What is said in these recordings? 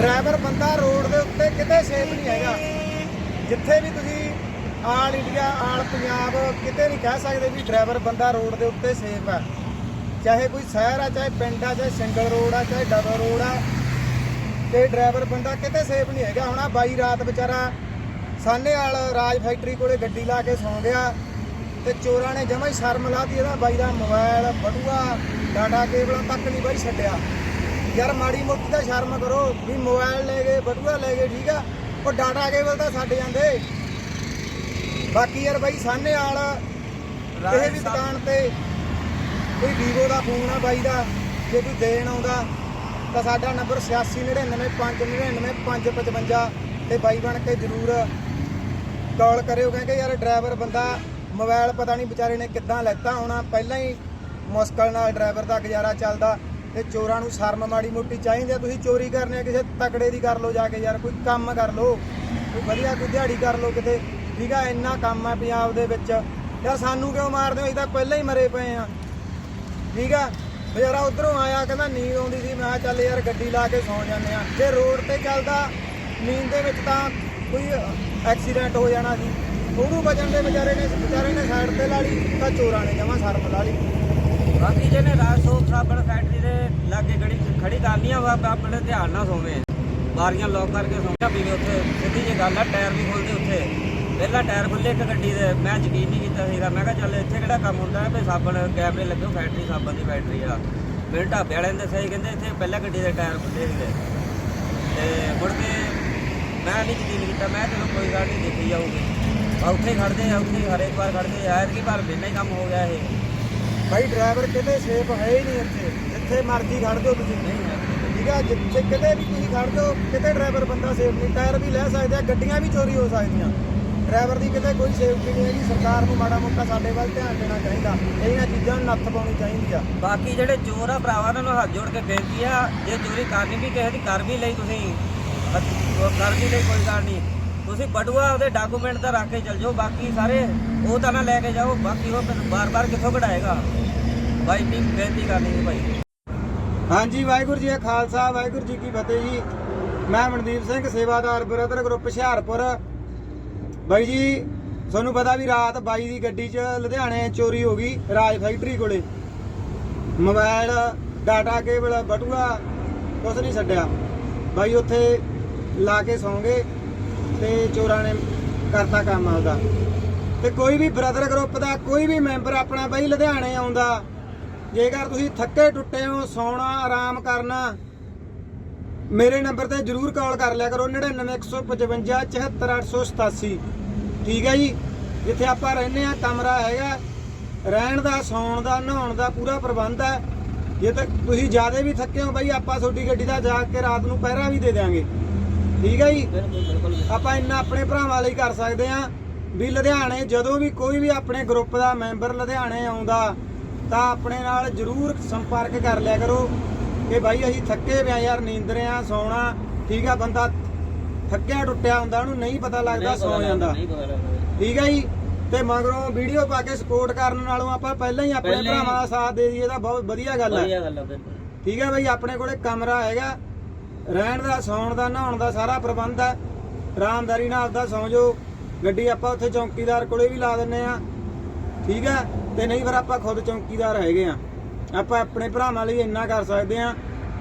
Driver ਬੰਦਾ road ਦੇ ਉੱਤੇ ਕਿਤੇ ਸੇਫ ਨਹੀਂ ਹੈਗਾ। ਜਿੱਥੇ ਵੀ ਤੁਸੀਂ ਆਲ ਇੰਡੀਆ, ਆਲ ਪੰਜਾਬ ਕਿਤੇ ਨਹੀਂ ਕਹਿ ਸਕਦੇ ਵੀ ਡਰਾਈਵਰ ਬੰਦਾ ਰੋਡ ਦੇ ਉੱਤੇ ਸੇਫ ਹੈ ਚਾਹੇ ਕੋਈ ਸ਼ਹਿਰ ਆ, ਚਾਹੇ ਪਿੰਡ ਆ, ਚਾਹੇ ਸਿੰਗਲ ਰੋਡ ਆ, ਚਾਹੇ ਡਬਲ ਰੋਡ ਆ, ਤੇ ਡਰਾਈਵਰ ਬੰਦਾ ਕਿਤੇ ਸੇਫ ਨਹੀਂ ਹੈਗਾ। ਹੁਣ ਆ ਬਾਈ ਰਾਤ ਵਿਚਾਰਾ ਸਾਨੇ ਵਾਲ ਰਾਜ ਫੈਕਟਰੀ ਕੋਲੇ ਗੱਡੀ ਲਾ ਕੇ ਸੌਂ ਗਿਆ ਤੇ ਚੋਰਾਂ ਨੇ ਜਮਾ ਹੀ ਸ਼ਰਮ ਲਾਤੀ। ਇਹਦਾ ਬਾਈ ਦਾ ਮੋਬਾਈਲ ਬਟੂਆ ਡਾਟਾ ਕੇਬਲਾਂ ਤੱਕ ਨਹੀਂ ਬਾਈ ਛੱਡਿਆ। ਯਾਰ ਮਾੜੀ ਮੋਟੀ ਤਾਂ ਸ਼ਰਮ ਕਰੋ ਵੀ ਮੋਬਾਈਲ ਲੈ ਗਏ ਬਟੂਆ ਲੈ ਗਏ ਠੀਕ ਆ? ਉਹ ਡਾਟਾ ਕੇਬਲ ਤਾਂ ਛੱਡ ਜਾਂਦੇ। ਬਾਕੀ ਯਾਰ ਬਾਈ ਸਾਨੇ ਵਾਲ ਕਿਸੇ ਵੀ ਦੁਕਾਨ ਤੇ ਕੋਈ ਵੀਵੋ ਦਾ ਫੋਨ ਆ ਬਾਈ ਦਾ ਜੇ ਕੋਈ ਦੇਣ ਆਉਂਦਾ ਤਾਂ ਸਾਡਾ ਨੰਬਰ 8699599555 ਤੇ ਬਾਈ ਬਣ ਕੇ ਜਰੂਰ ਕਾਲ ਕਰਿਓ ਕਹਿੰਦੇ ਯਾਰ ਡਰਾਈਵਰ ਬੰਦਾ ਮੋਬਾਈਲ ਪਤਾ ਨਹੀਂ ਵਿਚਾਰੇ ਨੇ ਕਿੱਦਾਂ ਲੈਤਾ ਹੋਣਾ। ਪਹਿਲਾਂ ਹੀ ਮੁਸ਼ਕਲ ਨਾਲ ਡਰਾਈਵਰ ਦਾ ਗੁਜ਼ਾਰਾ ਚੱਲਦਾ। ਤੇ ਚੋਰਾਂ ਨੂੰ ਸ਼ਰਮ ਮਾੜੀ ਮੋਟੀ ਚਾਹੀਦੀ ਆ। ਤੁਸੀਂ ਚੋਰੀ ਕਰਨੀ ਆ, ਕਿਸੇ ਤਕੜੇ ਦੀ ਕਰ ਲਓ ਜਾ ਕੇ ਯਾਰ, ਕੋਈ ਕੰਮ ਕਰ ਲਓ। ਕੋਈ ਵਧੀਆ, ਕੋਈ ਦਿਹਾੜੀ ਕਰ ਲਓ ਕਿਤੇ। ਠੀਕ ਆ, ਇੰਨਾ ਕੰਮ ਆ ਪੰਜਾਬ ਦੇ ਵਿੱਚ। ਯਾਰ ਸਾਨੂੰ ਕਿਉਂ ਮਾਰਦੇ ਹੋ? ਅਸੀਂ ਤਾਂ ਪਹਿਲਾਂ ਹੀ ਮਰੇ ਪਏ ਆ। ਠੀਕ ਆ? ਬਜ਼ਾਰਾ ਉਧਰੋਂ ਆਇਆ, ਕਹਿੰਦਾ ਨੀਂਦ ਆਉਂਦੀ ਸੀ। ਮੈਂ ਕਿਹਾ ਚੱਲ ਯਾਰ ਗੱਡੀ ਲਾ ਕੇ ਸੌਂ ਜਾਂਦੇ ਆ। ਜੇ ਰੋਡ ਤੇ ਚੱਲਦਾ, ਨੀਂਦ ਦੇ ਵਿੱਚ ਤਾਂ ਕੋਈ ਐਕਸੀਡੈਂਟ ਹੋ ਜਾਣਾ ਸੀ। ਉਹਨੂੰ ਬਚਣ ਦੇ ਵਿਚਾਰੇ ਨੇ ਵਿਚਾਰੇ ਨੇ ਸਾਈਡ ਤੇ ਲਾ ਲਈ, ਤਾਂ ਚੋਰਾਂ ਨੇ ਜਮਾ ਸ਼ਰਮ ਲਾ ਲਈ। ਬਾਕੀ ਜਿਹਨੇ ਰਾਜ ਸੋਪ ਸਾਬਣ ਫੈਕਟਰੀ ਦੇ ਲਾਗੇ ਗੜੀ ਖੜੀ ਕਰਨੀਆਂ ਵਾ ਆਪਣੇ ਧਿਆਨ ਨਾਲ ਸੋਵੇ ਬਾਰੀਆਂ ਲੋਕ ਕਰਕੇ ਸੌਂਦਾ ਵੀ ਉੱਥੇ ਸਿੱਧੀ ਜਿਹੀ ਗੱਲ ਆ ਟਾਇਰ ਵੀ ਖੋਲਦੇ ਉੱਥੇ। ਪਹਿਲਾਂ ਟਾਇਰ ਖੁੱਲੇ ਇੱਕ ਗੱਡੀ ਦੇ ਮੈਂ ਯਕੀਨ ਨਹੀਂ ਕੀਤਾ ਸੀਗਾ। ਮੈਂ ਕਿਹਾ ਚੱਲ ਇੱਥੇ ਕਿਹੜਾ ਕੰਮ ਹੁੰਦਾ ਵੀ ਸਾਬਣ ਕੈਮਰੇ ਲੱਗੇ ਹੋਏ, ਫੈਕਟਰੀ ਸਾਬਣ ਦੀ ਫੈਕਟਰੀ ਆ ਮੇਰੇ ਢਾਬੇ ਵਾਲਿਆਂ ਨੇ ਦੱਸਿਆ ਸੀ ਕਹਿੰਦੇ ਇੱਥੇ ਪਹਿਲਾਂ ਗੱਡੀ ਦੇ ਟਾਇਰ ਖੁੱਲੇ ਸੀਗੇ। ਤੇ ਮੁੜ ਕੇ ਮੈਂ ਨਹੀਂ ਯਕੀਨ ਕੀਤਾ ਮੈਂ ਚਲੋ ਕੋਈ ਗੱਲ ਨਹੀਂ ਦੇਖੀ ਜਾਊਗੀ। ਉੱਥੇ ਖੜਦੇ ਆ ਉੱਥੇ ਹਰੇਕ ਵਾਰ ਖੜਦੇ ਆ ਐਤਕੀ ਵਾਰ ਬਿਨਾਂ ਹੀ ਕੰਮ ਹੋ ਗਿਆ ਇਹ। ਭਾਈ ਡਰਾਈਵਰ ਕਿਤੇ ਸੇਫ ਹੈ ਹੀ ਨਹੀਂ ਇੱਥੇ। ਜਿੱਥੇ ਮਰਜ਼ੀ ਖੜ ਜਾਓ ਤੁਸੀਂ। ਨਹੀਂ ਠੀਕ ਆ? ਜਿੱਥੇ ਕਿਤੇ ਵੀ ਤੁਸੀਂ ਖੜ ਜਾਓ, ਕਿਤੇ ਡਰਾਈਵਰ ਬੰਦਾ ਸੇਫ ਨਹੀਂ। ਟਾਇਰ ਵੀ ਲੈ ਸਕਦੇ ਆ, ਗੱਡੀਆਂ ਵੀ ਚੋਰੀ ਹੋ ਸਕਦੀਆਂ। ਡਰਾਈਵਰ ਦੀ ਕਿਤੇ ਕੋਈ ਸੇਫਟੀ ਨਹੀਂ ਹੈਗੀ। ਸਰਕਾਰ ਨੂੰ ਮਾੜਾ ਮੋਟਾ ਸਾਡੇ ਵੱਲ ਧਿਆਨ ਦੇਣਾ ਚਾਹੀਦਾ। ਇਹਨਾਂ ਚੀਜ਼ਾਂ ਨੂੰ ਨੱਥ ਪਾਉਣੀ ਚਾਹੀਦੀ ਆ। ਬਾਕੀ ਜਿਹੜੇ ਚੋਰ ਆ, ਭਰਾਵਾਂ ਉਹਨਾਂ ਨੂੰ ਹੱਥ ਜੋੜ ਕੇ ਬੇਨਤੀ ਆ, ਜੇ ਚੋਰੀ ਕਰਨੀ ਵੀ ਕਿਸੇ ਦੀ ਕਰ ਵੀ ਲਈ ਤੁਸੀਂ ਹੱਥ- ਕਰ ਵੀ ਲਈ ਕੋਈ ਗੱਲ ਨਹੀਂ। ਤੁਸੀਂ ਬਟੂਆ ਉਹਦੇ ਡਾਕੂਮੈਂਟ ਤਾਂ ਰੱਖ ਕੇ ਚੱਲ ਜਾਓ, ਬਾਕੀ ਸਾਰੇ ਉਹ ਤਾਂ ਨਾ ਲੈ ਕੇ ਜਾਓ, ਬਾਕੀ ਉਹ ਫਿਰ ਬਾਰ-ਬਾਰ ਕਿੱਥੋਂ ਕਢਾਏਗਾ? ਬਾਈ ਵੀ ਬੇਨਤੀ ਕਰਨੀ ਸੀ ਭਾਈ ਹਾਂਜੀ, ਵਾਹਿਗੁਰੂ ਜੀ ਕਾ ਖਾਲਸਾ, ਵਾਹਿਗੁਰੂ ਜੀ ਕੀ ਫਤਿਹ ਜੀ। ਮੈਂ ਮਨਦੀਪ ਸਿੰਘ, ਸੇਵਾਦਾਰ ਬ੍ਰਦਰ ਗਰੁੱਪ ਹੁਸ਼ਿਆਰਪੁਰ। ਬਾਈ ਜੀ, ਤੁਹਾਨੂੰ ਪਤਾ ਵੀ ਰਾਤ ਬਾਈ ਦੀ ਗੱਡੀ 'ਚ ਲੁਧਿਆਣੇ ਚੋਰੀ ਹੋ ਗਈ, ਰਾਜ ਫੈਕਟਰੀ ਕੋਲੇ। ਮੋਬਾਈਲ ਡਾਟਾ ਕੇਬਲ, ਬਟੂਆ, ਕੁਛ ਨਹੀਂ ਛੱਡਿਆ। ਬਾਈ ਉੱਥੇ ਲਾ ਕੇ ਸੌਂਗੇ ਤੇ ਚੋਰਾਂ ਨੇ ਕਰਤਾ ਕੰਮ ਆਪਦਾ। ਤੇ ਕੋਈ ਵੀ ਬ੍ਰਦਰ ਗਰੁੱਪ ਦਾ, ਕੋਈ ਵੀ ਮੈਂਬਰ ਆਪਣਾ ਬਾਈ ਲੁਧਿਆਣੇ ਆਉਂਦਾ, ਜੇਕਰ ਤੁਸੀਂ ਥੱਕੇ ਟੁੱਟੇ ਹੋ, ਸੌਣਾ, ਆਰਾਮ ਕਰਨਾ, ਮੇਰੇ ਨੰਬਰ ਤੇ ਜਰੂਰ ਕਾਲ ਕਰ ਲਿਆ ਕਰੋ 99155 74887 ਠੀਕ ਹੈ ਜੀ? ਜਿੱਥੇ ਆਪਾਂ ਰਹਿੰਦੇ ਆ ਕਮਰਾ ਹੈਗਾ, ਰਹਿਣ ਦਾ, ਸੌਣ ਦਾ, ਨਹਾਉਣ ਦਾ ਪੂਰਾ ਪ੍ਰਬੰਧ ਹੈ। ਜੇ ਤਾਂ ਤੁਸੀਂ ਜ਼ਿਆਦਾ ਵੀ ਥੱਕੇ ਹੋ, ਬਾਈ ਆਪਾਂ ਤੁਹਾਡੀ ਗੱਡੀ ਦਾ ਜਾ ਕੇ ਰਾਤ ਨੂੰ ਪਹਿਰਾ ਵੀ ਦੇ ਦੇਵਾਂਗੇ ਠੀਕ ਹੈ ਜੀ? ਆਪਾਂ ਇੰਨਾ ਆਪਣੇ ਭਰਾਵਾਂ ਲਈ ਕਰ ਸਕਦੇ ਆ ਵੀ ਲੁਧਿਆਣੇ ਜਦੋਂ ਵੀ ਕੋਈ ਵੀ ਆਪਣੇ ਗਰੁੱਪ ਦਾ ਮੈਂਬਰ ਲੁਧਿਆਣੇ ਆਉਂਦਾ ਤਾਂ ਆਪਣੇ ਨਾਲ ਜਰੂਰ ਸੰਪਰਕ ਕਰ ਲਿਆ ਕਰੋ ਕਿ ਭਾਈ ਅਸੀਂ ਥੱਕੇ ਪਿਆ ਯਾਰ ਨੀਂਦਰੇ ਆ ਸੌਣਾ ਠੀਕ ਆ ਬੰਦਾ ਥੱਕਿਆ ਟੁੱਟਿਆ ਹੁੰਦਾ ਉਹਨੂੰ ਨਹੀਂ ਪਤਾ ਲੱਗਦਾ ਸੌ ਜਾਂਦਾ। ਠੀਕ ਹੈ ਜੀ? ਤੇ ਮਗਰੋਂ ਵੀਡੀਓ ਪਾ ਕੇ ਸਪੋਰਟ ਕਰਨ ਨਾਲੋਂ ਆਪਾਂ ਪਹਿਲਾਂ ਹੀ ਆਪਣੇ ਭਰਾਵਾਂ ਦਾ ਸਾਥ ਦੇ ਦਈਏ ਤਾਂ ਬਹੁਤ ਵਧੀਆ ਗੱਲ ਹੈ ਵਧੀਆ ਗੱਲ ਆ ਬਿਲਕੁਲ। ਠੀਕ ਹੈ ਬਈ ਆਪਣੇ ਕੋਲੇ ਕਮਰਾ ਹੈਗਾ ਰਹਿਣ ਦਾ ਸੌਣ ਦਾ ਨਹਾਉਣ ਦਾ ਸਾਰਾ ਪ੍ਰਬੰਧ ਹੈ। ਆਰਾਮਦਾਰੀ ਨਾਲ ਆਪਦਾ ਸੌਂ ਜਾਓ। ਗੱਡੀ ਆਪਾਂ ਉੱਥੇ ਚੌਂਕੀਦਾਰ ਕੋਲੇ ਵੀ ਲਾ ਦਿੰਨੇ ਆ ਠੀਕ ਹੈ? ਤੇ ਨਹੀਂ ਫਿਰ ਆਪਾਂ ਖੁਦ ਚੌਂਕੀਦਾਰ ਹੈਗੇ ਆ ਆਪਾਂ ਆਪਣੇ ਭਰਾਵਾਂ ਲਈ ਇੰਨਾ ਕਰ ਸਕਦੇ ਆ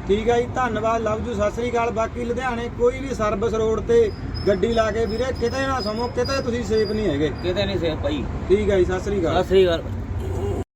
ਠੀਕ ਹੈ ਜੀ? ਧੰਨਵਾਦ ਲਵ ਯੂ ਸਤਿ ਸ੍ਰੀ ਅਕਾਲ। ਬਾਕੀ ਲੁਧਿਆਣੇ ਕੋਈ ਵੀ ਸਰਵਿਸ ਰੋਡ ਤੇ ਗੱਡੀ ਲਾ ਕੇ ਵੀਰੇ ਕਿਤੇ ਨਾ ਸਮੋ ਕਿਤੇ ਤੁਸੀਂ ਸੇਫ ਨਹੀਂ ਹੈਗੇ। ਕਿਤੇ ਨਹੀਂ ਸੇਫ ਭਾਈ। ਠੀਕ ਹੈ ਜੀ? ਸਤਿ ਸ੍ਰੀ ਅਕਾਲ। ਸਤਿ ਸ੍ਰੀ ਅਕਾਲ।